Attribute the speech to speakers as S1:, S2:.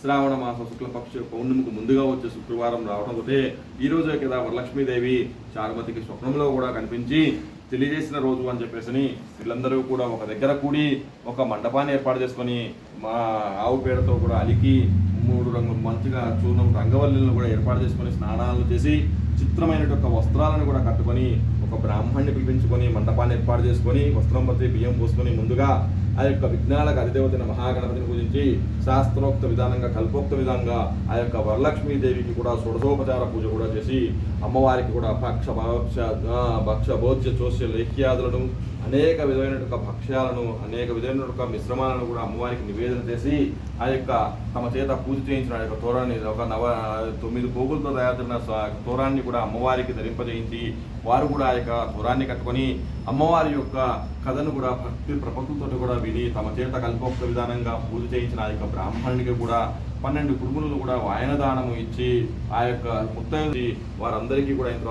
S1: శ్రావణ మాస శుక్లపక్ష పౌర్ణమికి ముందుగా వచ్చే శుక్రవారం రావడంతో ఈ రోజు కదా వరలక్ష్మీదేవి చారుమతికి స్వప్నంలో కూడా కనిపించి తెలియజేసిన రోజు అని చెప్పేసి వీళ్ళందరూ కూడా ఒక దగ్గర కూడి ఒక మండపాన్ని ఏర్పాటు చేసుకొని మా ఆవు పేడతో కూడా అలికి మూడు రంగులు మంచిగా చూర్ణం రంగవల్లిలను కూడా ఏర్పాటు చేసుకొని స్నానాలు చేసి చిత్రమైనటువంటి వస్త్రాలను కూడా కట్టుకొని ఒక బ్రాహ్మణ్ణి పిలిపించుకొని మండపాన్ని ఏర్పాటు చేసుకొని వస్త్రం బట్టి బియ్యం పోసుకొని ముందుగా ఆ యొక్క విఘ్నాలకు అధిదేవతైన మహాగణపతిని పూజించి శాస్త్రోక్త విధానంగా కల్పోక్త విధంగా ఆ యొక్క వరలక్ష్మీదేవికి కూడా షోడశోపచార పూజ కూడా చేసి అమ్మవారికి కూడా భక్ష భక్ష భక్ష భోజ్య చోస్య లేఖ్యాదులను అనేక విధమైన భక్ష్యాలను అనేక విధమైన మిశ్రమాలను కూడా అమ్మవారికి నివేదన చేసి ఆ యొక్క తమ చేత పూజ చేయించిన ఆ యొక్క తోరాన్ని ఒక నవ తొమ్మిది పోగులతో తయారు చేసిన తోరాన్ని కూడా అమ్మవారికి ధరింపజేయించి వారు కూడా ఆ యొక్క తోరాన్ని కట్టుకొని అమ్మవారి యొక్క కథను కూడా భక్తి ప్రపంచంతో కూడా విని తమ చేత కల్పోక్త విధానంగా పూజ చేయించిన ఆ యొక్క బ్రాహ్మణునికి కూడా పన్నెండు కుడుములను కూడా వాయనదానము ఇచ్చి ఆ యొక్క ముత్తైది వారందరికీ కూడా ఇంత